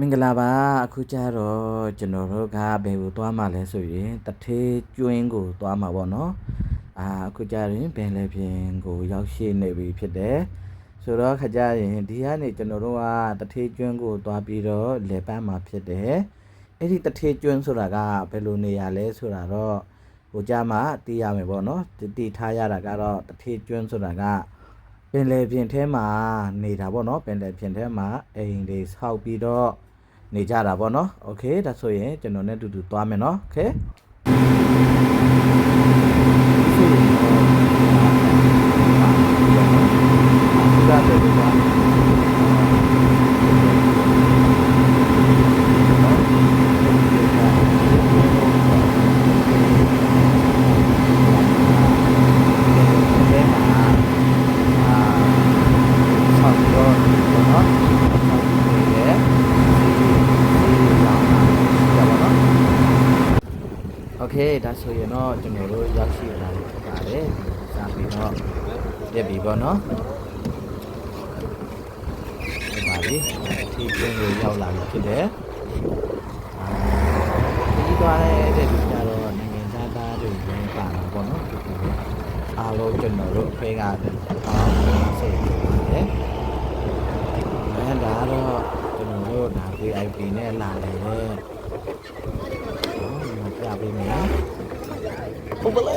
မင်္ဂလာပါအခုကျတော့ကျွန်တော်တို့ကဘယ်ကိုသွားမှာလဲဆိုရင်တထေးကျွင်းကိုသွားမှာပေါ့နော်အာအခုကျရင်ပင်လေပြင်ကိုရောက်ရှိနေပြီဖြစ်တယ်ဆိုတော့ခကြရင်ဒီကနေကျွန်တော်တို့ကတထေးကျွန်းကိုသွားပြီးတော့လေပန်းမှာဖြစ်တယ်အဲ့ဒီတထေးကျွန်းဆိုတာကဘယ်လိုနေရာလဲဆိုတာတော့ဟိုကြမှာသိရမယ်ပေါ့နော်တည်ထားရတာကတော့တထေးကျွန်းဆိုတာက ပင်လယ်ပြင်ထဲမှာနေတာပေါ့နော်ပင်လယ်ပြင်ထဲမှာအိမ်တွေဆောက်ပြီးတော့နေကြတာပေါ့နော်โอเคဒါဆိုရင်ကျွန်တော်နဲ့အတူတူသွားမယ်နော်โอเค okay ဒါဆိုရင်တော့ကျွန်တော်တို့ရောက်ရှိလာဖြစ်ပါတယ်စာပြီးတော့ရက်ပြီပေါ့နော်ဒီပါလေဒီပြင်းကိုရောက်လာပြီဖြစ်တယ်ဒီသွားတဲ့တူကြတော့နိုင်ငံသားသားတွေဝင်ပါတာပေါ့နော်အားလုံးကျွန်တော်တို့အဖွဲ့ကအားလုံးစိတ်ပါတယ်အဲဒါတော့ တော်တို့ဒါ VIP နဲ့လာတယ်ဟောမပြပေးမယ်ဟုတ်ပါလေ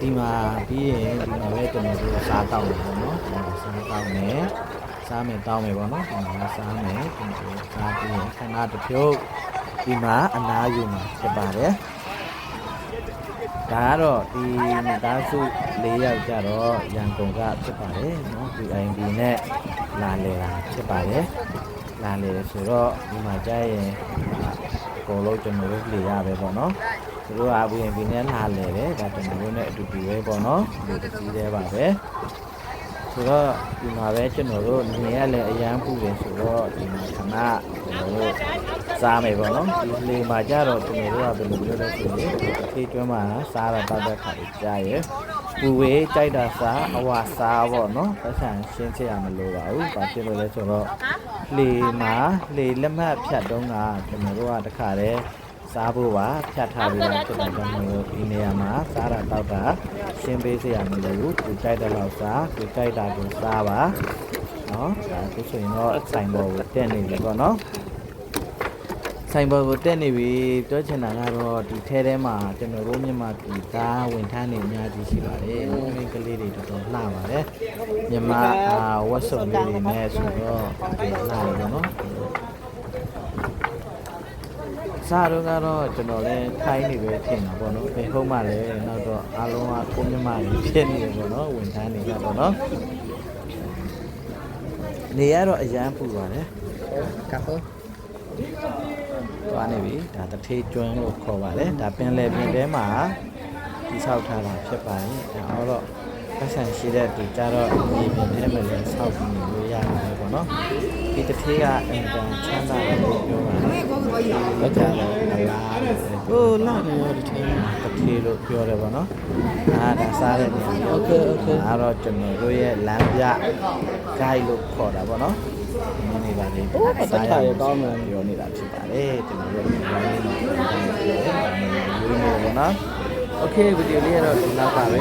ဒီမှာပြီးရင်ဒီမှာပဲကျွန်တော်တို့စားတောက်မယ်ပေါ့နော်စားတောက်မယ်စားမယ်တောက်မယ်ပေါ့နော်ဒီမှာစားမယ်ကျွန်တော်တို့စားပြီးရင်ခဏတစ်ဖြုတ်ဒီမှာအနားယူမှာဖြစ်ပါတယ် ဒါကတော့ဒီမိသားစု၄ယောက်ကြတော့ရန်ကုန်ကဖြစ်ပါတယ်နော် VIB နဲ့လာလေတာဖြစ်ပါတယ်လာလေဆိုတော့ဒီမှာကြာရင်အကုန်လုံးကျွန်တော်တို့လေရပဲပေါ့နော်သူတို့က VNB နဲ့လာလဲတယ်ဒါကျွန်တော်တို့နဲ့အတူတူပဲပေါ့နော်ဒီတစ်စီးသေးပါပဲ ဆိုတော့ဒီမှာပဲကျွန်တော်တို့နေရလဲအရန်ပူတယ်ဆိုတော့ဒီမှာခဏကျွန်တော်တို့စားမယ်ပေါ့နော်ဒီလေမှာကြတော့ကျွန်တော်တို့ကဘယ်လိုပြောလဲဆိုရင်အဖေးကျွမ်းမှာစားတာတောက်တဲ့ခါကြီးကြားရယ်ပူဝေးကြိုက်တာစားအဝစားပေါ့နော်ပတ်စံရှင်းချက်ရမလို့ပါဘူးဘာဖြစ်လို့လဲဆိုတော့လေမှာလေလက်မှတ်ဖြတ်တုံးကကျွန်တော်တို့ကတခါတည်း စားဖို့ပါဖြတ်ထားပြီးတော့ဖြစ်တာကြောင့်မို့လို့ဒီနေရာမှာစားတာတောက်တာရှင်းပေးစရာမလိုဘူးသူကြိုက်တဲ့လောက်စားသူကြိုက်တာကိုစားပါနော်ဒါခုဆိုရင်တော့ဆိုင်ဘောကိုတက်နေပြီပေါ့နော်ဆိုင်ဘောကိုတက်နေပြီပြောချင်တာကတော့ဒီထဲထဲမှာကျွန်တော်တို့မြန်မာပြည်သားဝင်ထမ်းနေအများကြီးရှိပါတယ်မိန်းကလေးတွေတော်တော်လှပါတယ်မြန်မာအာဝတ်စုံလေးတွေနဲ့ဆိုတော့ဒီလှတယ်ပေါ့နော် စားတော့ကတော့ကျွန်တော်လည်းထိုင်းနေပဲထင်တာပေါ့နော်ဘယ်ဟုတ်မှလည်းနောက်တော့အားလုံးကကိုမြမကြီးဖြစ်နေတယ်ပေါ့နော်ဝင်ထမ်းနေတာပေါ့နော်နေရတော့အရန်ပူပါတယ်ကပ်ဟုတ်သွားနေပြီဒါတထေးကျွန်းလို့ခေါ်ပါတယ်ဒါပင်လယ်ပြင်ထဲမှာတိဆောက်ထားတာဖြစ်ပါတယ်အဲတော့ပတ်စံရှိတဲ့သူကြတော့ဒီပြင်ထဲမှာလည်းဆောက်ပြီးနေလို့ရတယ်ပေါ့နော်ဒီတထေးကအင်တန်ချမ်းသာတယ် လို့ပြောပါတယ် လောက်ကြတော့အလားဟိုလာနေရတဲ့ချိန်တထေလို့ပြောတယ်ဗောနော်အာဒါစားတဲ့နေရာโอเคโอเคအဲ့တော့ကျွန်တော်တို့ရဲ့လမ်းပြ guide လို့ခေါ်တာဗောနော်ဒီနေ့ပါလေစားရကောင်းတယ်ပြောနေတာဖြစ်ပါတယ်ကျွန်တော်တို့ဒီလိုမျိုးပြောတယ်ဗောနော်โอเคဗီဒီယိုလေးကတော့ဒီလောက်ပါပဲ